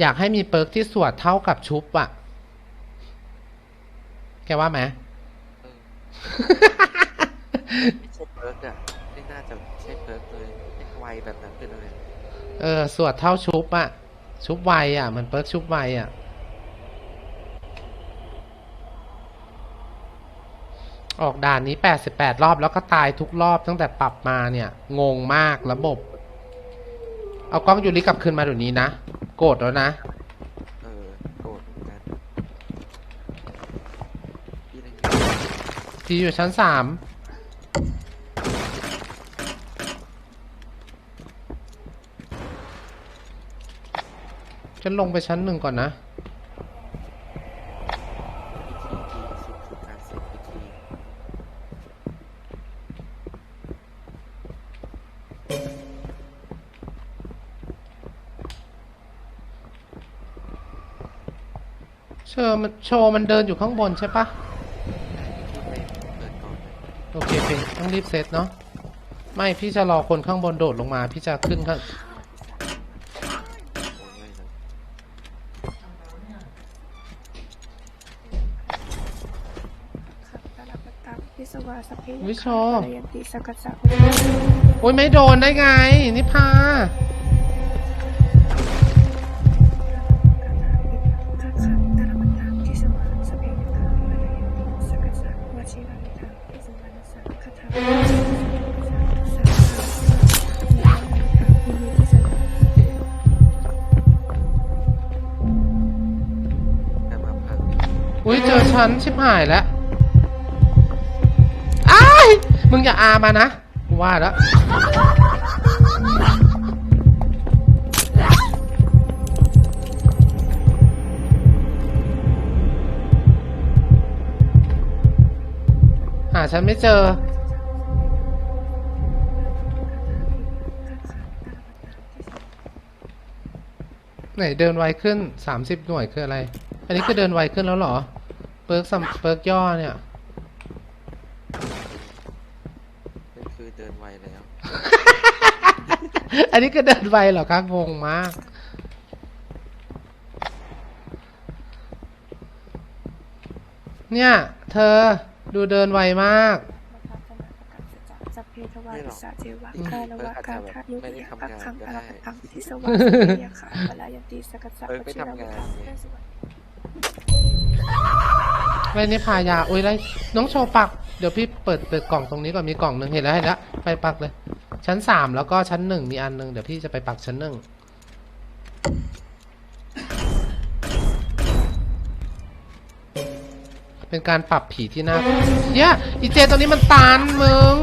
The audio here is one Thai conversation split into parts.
อยากให้มีเปิร์กที่สวดเท่ากับชุบอะแกว่าไหมเออไม่ใช่เพิร์กอะไม่น่าจะใช่เพิร์กเลยไอ้ไวแบบนั้นเป็นอะไรเออสวดเท่าชุบอะชุบไวอะเหมันเปิร์กชุบไวอะออกด่านนี้ 88 รอบแล้วก็ตายทุกรอบตั้งแต่ปรับมาเนี่ย งงมากระบบ เอากล้องยูริกลับคืนมาเดี๋ยวนี้นะ โกรธแล้วนะ เออโกรธเหมือนกันพี่นั่งทีอยู่ชั้นสามฉันลงไปชั้นหนึ่งก่อนนะ เชอมันโชว์มันเดินอยู่ข้างบนใช่ปะพี่ไปเปิดก่อนนะโอเคเพนต้องรีบเซตเนาะไม่พี่จะรอคนข้างบนโดดลงมาพี่จะขึ้นข้างโอ้ยเลยขัตตะปตังพิสวาสพเพวิโชปรยันติสกัสสะโอ้ยไม่โดนได้ไง นิพา อุ้ยเจอฉันชิบหายแล้วอ้ายมึงอย่าอามานะกูว่าแล้วหาฉันไม่เจอ ไหนเดินไวขึ้นสามสิบหน่วยคืออะไร อันนี้คือเดินไวขึ้นแล้วเหรอ เปิร์กซัมเปิร์กย่อเนี่ยก็คือเดินไวแล้ว อันนี้ก็เดินไวเหรอครับงงมาก เนี่ย เธอดูเดินไวมาก สัพเพทวาริสาเทวะกาลวะกาทะยุติยะปักขังอรปตังพิสวาสพเพยะขาปรยันติสกัสสะวชิรามิทังไรนี่พายาอุ้ยไรน้องโชว์ปัก เดี๋ยวพี่เปิดเปิดกล่องตรงนี้ก่อนมีกล่องหนึ่งเห็นแล้วเห็นแล้วไปปักเลย ชั้นสามแล้วก็ชั้นหนึ่งมีอันหนึ่งเดี๋ยวพี่จะไปปักชั้นหนึ่งเป็นการปรับผีที่น่าเฮียอีเจตัวนี้มันตันมึง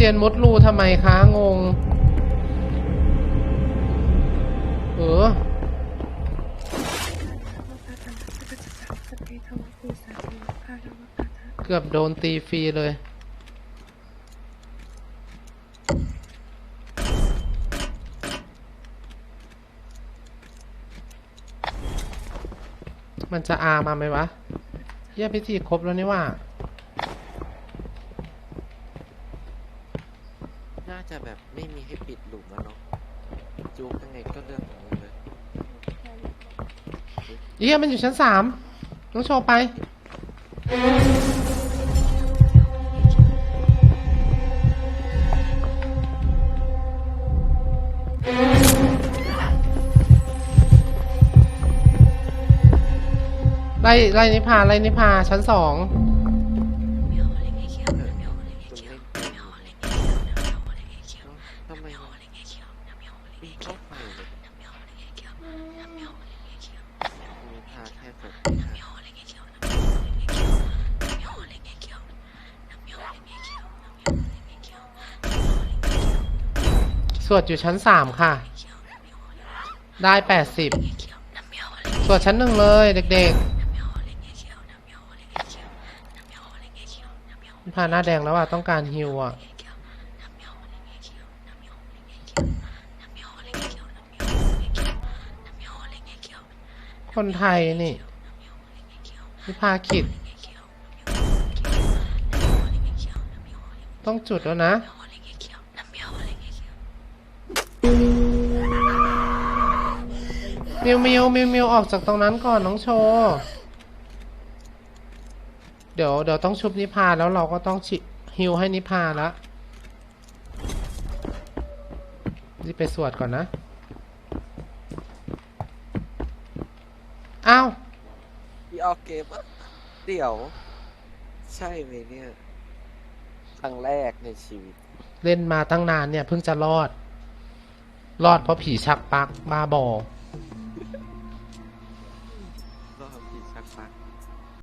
เจนมดรูทำไมคะงง เออเกือบโดนตีฟรีเลย มันจะอามาไหมวะเยี่ยพิธีครบแล้วนี่ว่า น่าจะแบบไม่มีให้ปิดหลุมแล้วเนาะจูกยังไงก็เรื่องของมึงเลยเยี่ยมันอยู่ชั้นสามต้องโชว์ไป ไล่ไล่นิพาไล่นิพาชั้นสอง มีพาแค่ผมค่ะสวดอยู่ชั้นสามค่ะ ได้แปดสิบสวดชั้นหนึ่งเลยเด็กๆนิพาหน้าแดงแล้วอะ ต้องการฮิวอะ คนไทยนี่นิพาขิด ต้องจุดแล้วนะมิวมิวมิวมิวออกจากตรงนั้นก่อนน้องโชว์เดี๋ยวเดี๋ยวต้องชุบนิพาแล้วเราก็ต้องฮิวให้นิพาล้วรีบไปสวดก่อนนะ อ้าว พี่ออกเกมอะเดี๋ยว ใช่ไหมเนี่ย ครั้งแรกในชีวิต เล่นมาตั้งนานเนี่ย เพิ่งจะรอด รอดเพราะผีชักปักบ้าบอ